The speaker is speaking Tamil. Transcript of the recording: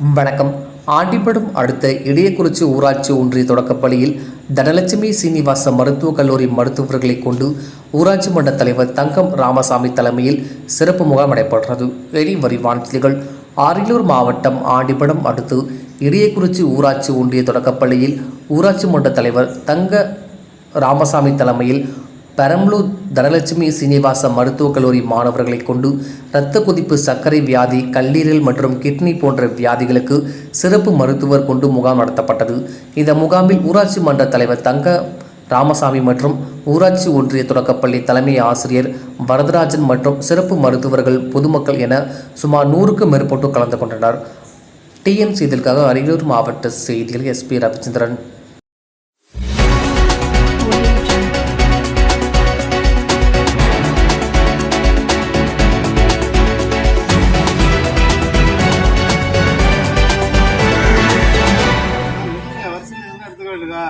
வணக்கம். ஆண்டிப்படும் அடுத்த இடையக்குறிச்சி ஊராட்சி ஒன்றிய தொடக்கப்பள்ளியில் தனலட்சுமி சீனிவாச மருத்துவக் கல்லூரி மருத்துவர்களை கொண்டு ஊராட்சி மன்ற தலைவர் தங்கம் ராமசாமி தலைமையில் சிறப்பு முகாம் நடைபெற்றது. இனி விரிவான செய்திகள். அரியலூர் மாவட்டம் ஆண்டிப்படம் அடுத்து இடையக்குறிச்சி ஊராட்சி ஒன்றிய தொடக்கப்பள்ளியில் ஊராட்சி மன்ற தலைவர் தங்க ராமசாமி தலைமையில் பெரம்பலூர் தனலட்சுமி சீனிவாச மருத்துவக் கல்லூரி மாணவர்களை கொண்டு இரத்த கொதிப்பு சர்க்கரை வியாதி கல்லீரல் மற்றும் கிட்னி போன்ற வியாதிகளுக்கு சிறப்பு மருத்துவர் கொண்டு முகாம் நடத்தப்பட்டது. இந்த முகாமில் ஊராட்சி மன்ற தலைவர் தங்க ராமசாமி மற்றும் ஊராட்சி ஒன்றிய தொடக்கப்பள்ளி தலைமை ஆசிரியர் வரதராஜன் மற்றும் சிறப்பு மருத்துவர்கள் பொதுமக்கள் என சுமார் நூறுக்கும் மேற்பட்டோர் கலந்து கொண்டனர். டிஎம்சி இதற்காக அரியலூர் மாவட்ட செய்திகள் எஸ்பி ரவிச்சந்திரன். రకాలుగా